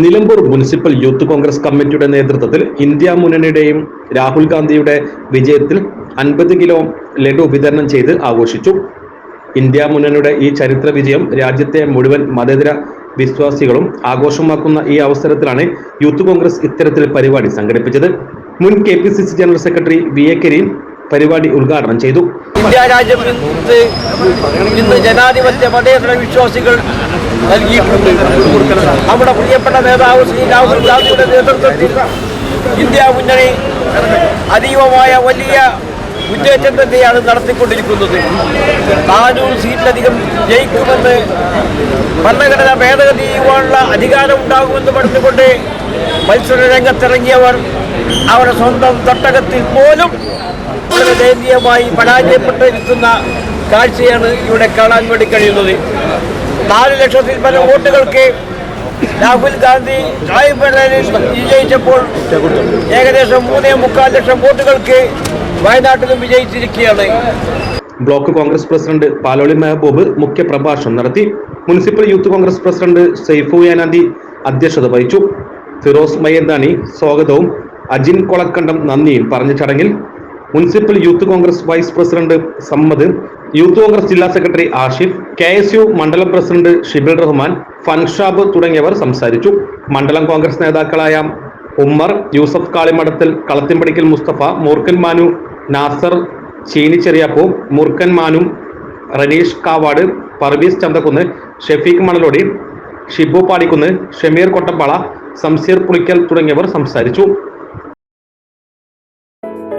Nilambur municipal youth Congress കമ്മിറ്റിയുടെ നേതൃത്വത്തിൽ India മുന്നണിയുടെയും Rahul ഗാന്ധിയുടെ വിജയത്തിൽ അൻപത് കിലോ ലഡു വിതരണം ചെയ്ത് ആഘോഷിച്ചു. ഇന്ത്യ മുന്നണിയുടെ ഈ ചരിത്ര വിജയം രാജ്യത്തെ മുഴുവൻ മതേതര വിശ്വാസികളും ആഘോഷമാക്കുന്ന ഈ അവസരത്തിലാണ് യൂത്ത് കോൺഗ്രസ് ഇത്തരത്തിൽ പരിപാടി സംഘടിപ്പിച്ചത്. മുൻ K general secretary V A Karim പരിപാടി ഉദ്ഘാടനം ചെയ്തു. ഇന്ത്യ രാജ്യം ജനാധിപത്യ മതേതര വിശ്വാസികൾ നൽകിയിട്ടുണ്ട്. നമ്മുടെ പ്രിയപ്പെട്ട നേതാവ് ശ്രീ രാഹുൽ ഗാന്ധിയുടെ നേതൃത്വത്തിൽ ഇന്ത്യ മുന്നണി അതീവമായ വലിയ മുന്നേറ്റം തന്നെയാണ് നടത്തിക്കൊണ്ടിരിക്കുന്നത്. നാനൂറ് സീറ്റിലധികം ജയിക്കുമെന്ന് ഭരണഘടന ഭേദഗതി ചെയ്യുവാനുള്ള അധികാരം ഉണ്ടാകുമെന്ന് പറഞ്ഞുകൊണ്ട് മത്സര രംഗത്തിറങ്ങിയവർ അവരുടെ സ്വന്തം തട്ടകത്തിൽ പോലും വളരെ ദയനീയമായി പരാജയപ്പെട്ടിരിക്കുന്ന കാഴ്ചയാണ് ഇവിടെ കാണാൻ വേണ്ടി കഴിയുന്നത്. നാല് ലക്ഷത്തിൽ പല വോട്ടുകൾക്ക് രാഹുൽ ഗാന്ധി വിജയിച്ചപ്പോൾ ഏകദേശം മൂന്നേ മുക്കാൽ ലക്ഷം വോട്ടുകൾക്ക് വയനാട്ടിലും വിജയിച്ചിരിക്കുകയാണ്. Block Congress president Paloli Mehboob മുഖ്യ പ്രഭാഷണം നടത്തി. Municipal youth Congress president Saifu യാനാന്തി അധ്യക്ഷത വഹിച്ചു. ഫിറോസ് മയ്യന്താനി സ്വാഗതവും. അജിൻ കൊളക്കണ്ടം നന്ദിയും പറഞ്ഞ ചടങ്ങിൽ municipal youth Congress vice president Sammad youth Congress ജില്ലാ secretary Ashif K S U മണ്ഡലം പ്രസിഡന്റ് ഷിബിൽ റഹ്മാൻ ഫൻഷാബ് തുടങ്ങിയവർ സംസാരിച്ചു. മണ്ഡലം കോൺഗ്രസ് നേതാക്കളായ ഉമ്മർ യൂസഫ് കാളിമടത്തിൽ കളത്തിമ്പടിക്കൽ മുസ്തഫ മൂർക്കൻ മാനു നാസർ ചീനി ചെറിയാപ്പൂ മൂർക്കൻ മാനു റനീഷ് കാവാട് പർവീസ് ചന്തക്കുന്ന് ഷെഫീഖ് മണലോടി ഷിബു പാടിക്കുന്ന് ഷമീർ കൊട്ടപ്പാള സംസീർ പുളിക്കൽ തുടങ്ങിയവർ സംസാരിച്ചു.